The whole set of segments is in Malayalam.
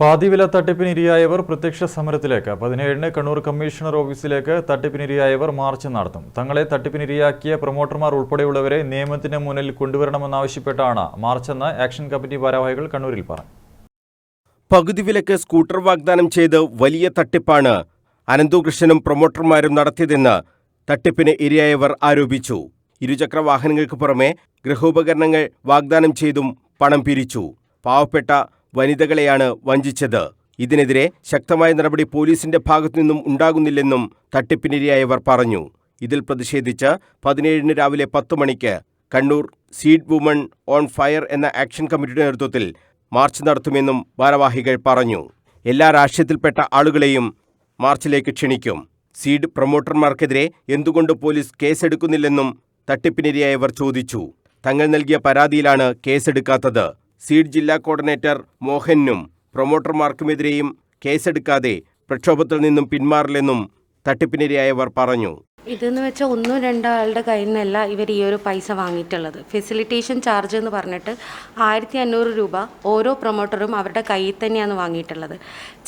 പാതിവില തട്ടിപ്പിനിരയായവർ പ്രത്യക്ഷ സമരത്തിലേക്ക്. പതിനേഴിന് കണ്ണൂർ കമ്മീഷണർ ഓഫീസിലേക്ക് തട്ടിപ്പിനിരയായവർ മാർച്ച് നടത്തും. തങ്ങളെ തട്ടിപ്പിനിരയാക്കിയ പ്രൊമോട്ടർമാർ ഉൾപ്പെടെയുള്ളവരെ നിയമത്തിന് മുന്നിൽ കൊണ്ടുവരണമെന്നാവശ്യപ്പെട്ടാണ് മാർച്ചെന്ന് ആക്ഷൻ കമ്മിറ്റി ഭാരവാഹികൾ കണ്ണൂരിൽ പറഞ്ഞു. പകുതി വിലക്ക് സ്കൂട്ടർ വാഗ്ദാനം ചെയ്ത് വലിയ തട്ടിപ്പാണ് അനന്തുകൃഷ്ണനും പ്രൊമോട്ടർമാരും നടത്തിയതെന്ന് തട്ടിപ്പിന് ഇരയായവർ ആരോപിച്ചു. ഇരുചക്ര വാഹനങ്ങൾക്ക് പുറമെ ഗൃഹോപകരണങ്ങൾ വാഗ്ദാനം ചെയ്തും പണം പിരിച്ചു. പാവപ്പെട്ട വനിതകളെയാണ് വഞ്ചിച്ചത്. ഇതിനെതിരെ ശക്തമായ നടപടി പോലീസിന്റെ ഭാഗത്തുനിന്നും ഉണ്ടാകുന്നില്ലെന്നും തട്ടിപ്പിനിരയായവർ പറഞ്ഞു. ഇതിൽ പ്രതിഷേധിച്ച് പതിനേഴിന് രാവിലെ പത്ത് മണിക്ക് Kannur seed woman on fire എന്ന ആക്ഷൻ കമ്മിറ്റിയുടെ നേതൃത്വത്തിൽ മാർച്ച് നടത്തുമെന്നും ഭാരവാഹികൾ പറഞ്ഞു. എല്ലാ രാഷ്ട്രീയത്തിൽപ്പെട്ട ആളുകളെയും മാർച്ചിലേക്ക് ക്ഷണിക്കും. സീഡ് പ്രൊമോട്ടർമാർക്കെതിരെ എന്തുകൊണ്ട് പോലീസ് കേസെടുക്കുന്നില്ലെന്നും തട്ടിപ്പിനിരയായവർ ചോദിച്ചു. തങ്ങൾ നൽകിയ പരാതിയിലാണ് കേസെടുക്കാത്തത്. സീഡ് ജില്ലാ കോർഡിനേറ്റർ മോഹനും പ്രൊമോട്ടർമാർക്കുമെതിരെയും കേസെടുക്കാതെ പ്രക്ഷോഭത്തിൽ നിന്നും പിന്മാറില്ലെന്നും തട്ടിപ്പിനിരയായവർ പറഞ്ഞു. ഇതെന്ന് വെച്ചാൽ ഒന്നോ രണ്ടോ ആളുടെ കയ്യിൽ നിന്നല്ല ഇവർ ഈ ഒരു പൈസ വാങ്ങിയിട്ടുള്ളത്. ഫെസിലിറ്റേഷൻ ചാർജ് എന്ന് പറഞ്ഞിട്ട് ആയിരത്തി അഞ്ഞൂറ് രൂപ ഓരോ പ്രൊമോട്ടറും അവരുടെ കയ്യിൽ തന്നെയാണ് വാങ്ങിയിട്ടുള്ളത്.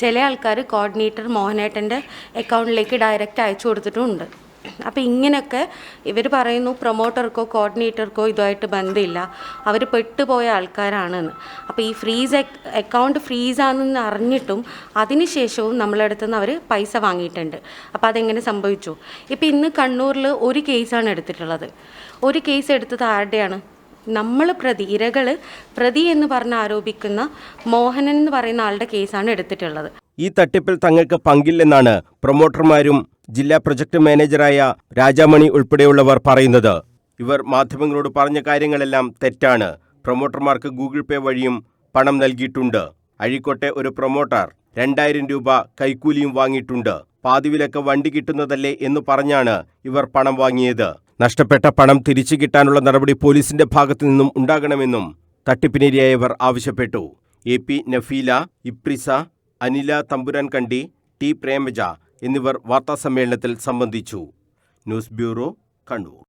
ചില ആൾക്കാർ കോർഡിനേറ്റർ മോഹനേട്ടന്റെ അക്കൗണ്ടിലേക്ക് ഡയറക്റ്റ് അയച്ചു കൊടുത്തിട്ടുമുണ്ട്. അപ്പോൾ ഇങ്ങനെയൊക്കെ ഇവർ പറയുന്നു പ്രൊമോട്ടർക്കോ കോർഡിനേറ്റർക്കോ ഇതുമായിട്ട് ബന്ധമില്ല. അവർ പെട്ടുപോയ ആൾക്കാരാണെന്ന്. അപ്പോൾ ഈ ഫ്രീസ് അക്കൗണ്ട് ഫ്രീസാണെന്ന് അറിഞ്ഞിട്ടും അതിനുശേഷവും നമ്മളടുത്ത് നിന്ന് അവർ പൈസ വാങ്ങിയിട്ടുണ്ട്. അപ്പോൾ അതെങ്ങനെ സംഭവിച്ചു? ഇപ്പോൾ ഇന്ന് കണ്ണൂരിൽ ഒരു കേസാണ് എടുത്തിട്ടുള്ളത്. ഒരു കേസ് എടുത്തത് ആരുടെയാണ്? നമ്മൾ പ്രതി ഇരകൾ പ്രതി എന്ന് പറഞ്ഞ് ആരോപിക്കുന്ന മോഹനൻ എന്ന് പറയുന്ന ആളുടെ കേസാണ് എടുത്തിട്ടുള്ളത്. ഈ തട്ടിപ്പിൽ തങ്ങൾക്ക് പങ്കില്ലെന്നാണ് പ്രൊമോട്ടർമാരും ജില്ലാ പ്രൊജക്ട് മാനേജറായ രാജാമണി ഉൾപ്പെടെയുള്ളവർ പറയുന്നത്. ഇവർ മാധ്യമങ്ങളോട് പറഞ്ഞ കാര്യങ്ങളെല്ലാം തെറ്റാണ്. പ്രൊമോട്ടർമാർക്ക് ഗൂഗിൾ പേ വഴിയും പണം നൽകിയിട്ടുണ്ട്. അഴീക്കോട്ടെ ഒരു പ്രൊമോട്ടർ രണ്ടായിരം രൂപ കൈക്കൂലിയും വാങ്ങിയിട്ടുണ്ട്. പാതിവിലക്ക് വണ്ടി കിട്ടുന്നതല്ലേ എന്ന് പറഞ്ഞാണ് ഇവർ പണം വാങ്ങിയത്. നഷ്ടപ്പെട്ട പണം തിരിച്ചു കിട്ടാനുള്ള നടപടി പോലീസിന്റെ ഭാഗത്തു നിന്നും ഉണ്ടാകണമെന്നും തട്ടിപ്പിനിരയായവർ ആവശ്യപ്പെട്ടു. എ പി നഫീല ഇപ്രിസ അനില തമ്പുരാൻ കണ്ടി ടി പ്രേമജ എന്നിവർ വാർത്താസമ്മേളനത്തിൽ സംബന്ധിച്ചു. News bureau Kannur.